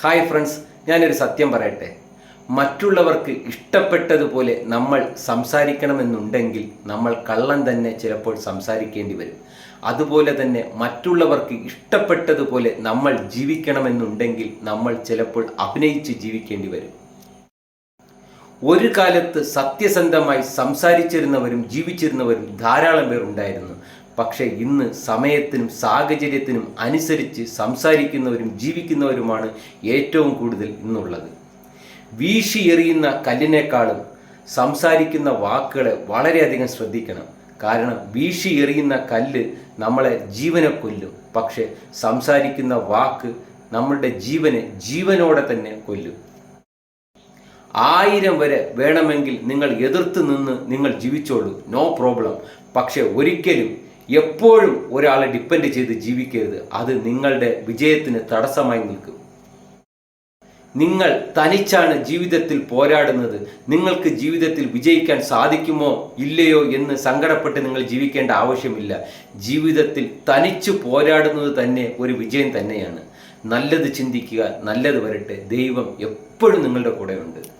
Hi friends ഞാനൊരു സത്യം പറയട്ടെ. മറ്റുള്ളവർക്ക് ഇഷ്ടപ്പെട്ടതുപോലെ നമ്മൾ സംസാരിക്കണമെന്നുണ്ടെങ്കിൽ നമ്മൾ കള്ളം തന്നെ ചിലപ്പോൾ സംസാരിക്കേണ്ടി വരും. അതുപോലെ തന്നെ മറ്റുള്ളവർക്ക് ഇഷ്ടപ്പെട്ടതുപോലെ നമ്മൾ ജീവിക്കണമെന്നുണ്ടെങ്കിൽ നമ്മൾ ചിലപ്പോൾ അഭിനയിച്ച് ജീവിക്കേണ്ടി വരും. ഒരു കാലത്ത് സത്യസന്ധമായി സംസാരിച്ചിരുന്നവരും ജീവിച്ചിരുന്നവരും ധാരാളം പേർ ഉണ്ടായിരുന്നു. പക്ഷേ ഇന്ന് സമയത്തിനും സാഹചര്യത്തിനും അനുസരിച്ച് സംസാരിക്കുന്നവരും ജീവിക്കുന്നവരുമാണ് ഏറ്റവും കൂടുതൽ ഇന്നുള്ളത്. വീശി എറിയുന്ന കല്ലിനേക്കാളും സംസാരിക്കുന്ന വാക്കുകളെ വളരെയധികം ശ്രദ്ധിക്കണം. കാരണം വീശി എറിയുന്ന കല്ല് നമ്മളെ ജീവനെ കൊല്ലും. പക്ഷേ സംസാരിക്കുന്ന വാക്ക് നമ്മളുടെ ജീവനെ ജീവനോടെ തന്നെ കൊല്ലും. ആയിരം വരെ വേണമെങ്കിൽ നിങ്ങൾ എതിർത്ത് നിന്ന് നിങ്ങൾ ജീവിച്ചോളൂ. നോ പ്രോബ്ലം പക്ഷെ ഒരിക്കലും എപ്പോഴും ഒരാളെ ഡിപ്പെൻഡ് ചെയ്ത് ജീവിക്കരുത്. അത് നിങ്ങളുടെ വിജയത്തിന് തടസ്സമായി നിൽക്കും. നിങ്ങൾ തനിച്ചാണ് ജീവിതത്തിൽ പോരാടുന്നത്. നിങ്ങൾക്ക് ജീവിതത്തിൽ വിജയിക്കാൻ സാധിക്കുമോ ഇല്ലയോ എന്ന് സങ്കടപ്പെട്ട് നിങ്ങൾ ജീവിക്കേണ്ട ആവശ്യമില്ല. ജീവിതത്തിൽ തനിച്ചു പോരാടുന്നത് തന്നെ ഒരു വിജയം തന്നെയാണ്. നല്ലത് ചിന്തിക്കുക നല്ലത് വരട്ടെ. ദൈവം എപ്പോഴും നിങ്ങളുടെ കൂടെയുണ്ട്.